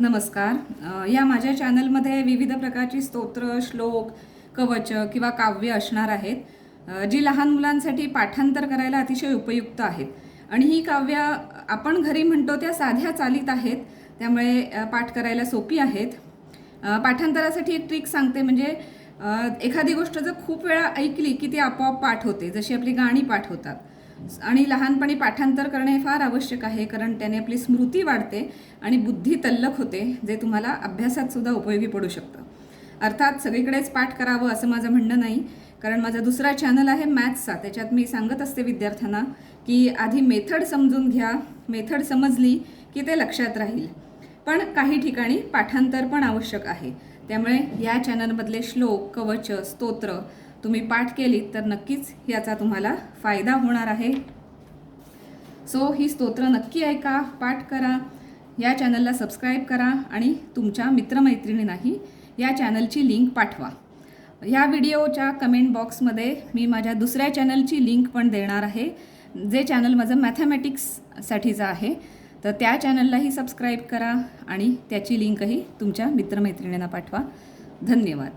नमस्कार. या माझ्या चॅनलमध्ये विविध प्रकारची स्तोत्र श्लोक कवच किंवा काव्य असणार आहेत जी लहान मुलांसाठी पाठांतर करायला अतिशय उपयुक्त आहेत. आणि ही काव्य आपण घरी म्हणतो त्या साध्या चालीत आहेत त्यामुळे पाठ करायला सोपी आहेत. पाठांतरासाठी एक ट्रिक सांगते म्हणजे एखादी गोष्ट जर खूप वेळा ऐकली की ती आपोआप पाठ होते जशी आपली गाणी पाठ होतात. आणि लहानपणी पाठांतर करणे हे फार आवश्यक आहे कारण त्याने आपली स्मृती वाढते आणि बुद्धी तल्लख होते जे तुम्हाला अभ्यासात सुद्धा उपयोगी पडू शकतं. अर्थात सगळीकडेच पाठ करावं असं माझं म्हणणं नाही कारण माझा दुसरा चॅनल आहे मॅथ्सचा. त्याच्यात मी सांगत असते विद्यार्थ्यांना की आधी मेथड समजून घ्या मेथड समजली की ते लक्षात राहील. पण काही ठिकाणी पाठांतर पण आवश्यक आहे. त्यामुळे या चॅनलमधले श्लोक कवच स्तोत्र तुम्ही पाठ केलीत तर नक्कीच याचा तुम्हाला फायदा होणार आहे. सो ही स्तोत्र नक्की ऐका पाठ करा या चॅनलला सबस्क्राईब करा आणि तुमच्या मित्रमैत्रिणींनाही या चॅनलची लिंक पाठवा. ह्या व्हिडिओच्या कमेंट बॉक्समध्ये मी माझ्या दुसऱ्या चॅनलची लिंक पण देणार आहे जे चॅनल माझं मॅथमॅटिक्ससाठीचं आहे. तर त्या चॅनललाही सबस्क्राईब करा आणि त्याची लिंकही तुमच्या मित्रमैत्रिणींना पाठवा. धन्यवाद.